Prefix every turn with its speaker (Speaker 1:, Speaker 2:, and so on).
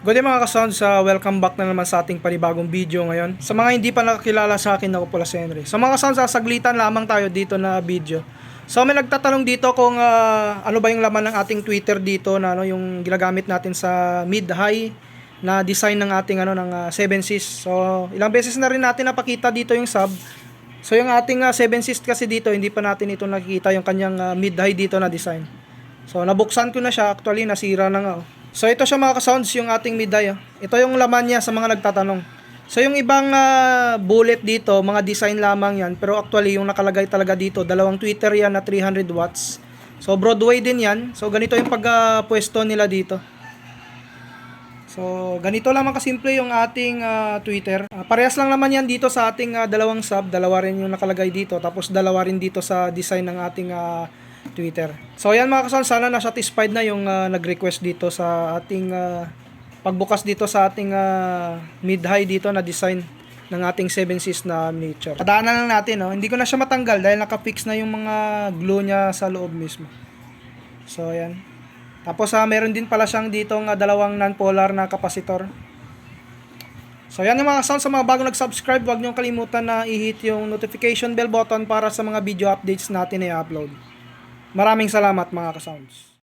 Speaker 1: Good day mga ka-sounds, uh, welcome back na naman sa ating panibagong video ngayon. Sa mga hindi pa nakakilala sa akin, ako pala si Henry. Sa mga ka-sounds, sasaglitan lamang tayo dito na video. So may nagtatanong dito kung ah, ano ba yung laman ng ating Twitter dito na ano yung ginagamit natin sa mid-high na design ng ating ano ng 7 Seas. So ilang beses na rin natin napakita dito yung sub. So yung ating 7 Seas kasi dito, hindi pa natin ito nakikita yung kanyang ah, mid-high dito na design. So nabuksan ko na siya, actually nasira na nga. oh. So ito siya mga ka-sounds yung ating midday. ah. Ito yung laman niya sa mga nagtatanong. So yung ibang ah, bullet dito, mga design lamang yan. Pero actually yung nakalagay talaga dito, dalawang tweeter yan na 300 watts. So Broadway din yan. So ganito yung pagpwesto nila dito. So ganito lamang kasimple yung ating ah, Twitter. Ah, parehas lang naman yan dito sa ating ah, dalawang sub. Dalawa rin yung nakalagay dito. Tapos dalawa rin dito sa design ng ating ah, Twitter. So ayan mga kasal, sana na-satisfied na yung ah, nag-request dito sa ating ah, pagbukas dito sa ating ah, mid-high dito na design ng ating 7 Seas na miniature. Padaanan lang natin, no? hindi ko na siya matanggal dahil naka-fix na yung mga glue niya sa loob mismo. So ayan. Tapos ah, meron din pala siyang ditong ah, dalawang non-polar na kapasitor. So yan yung mga sound sa mga bago nag-subscribe, huwag niyong kalimutan na i-hit yung notification bell button para sa mga video updates natin na i-upload. Maraming salamat mga ka-sounds.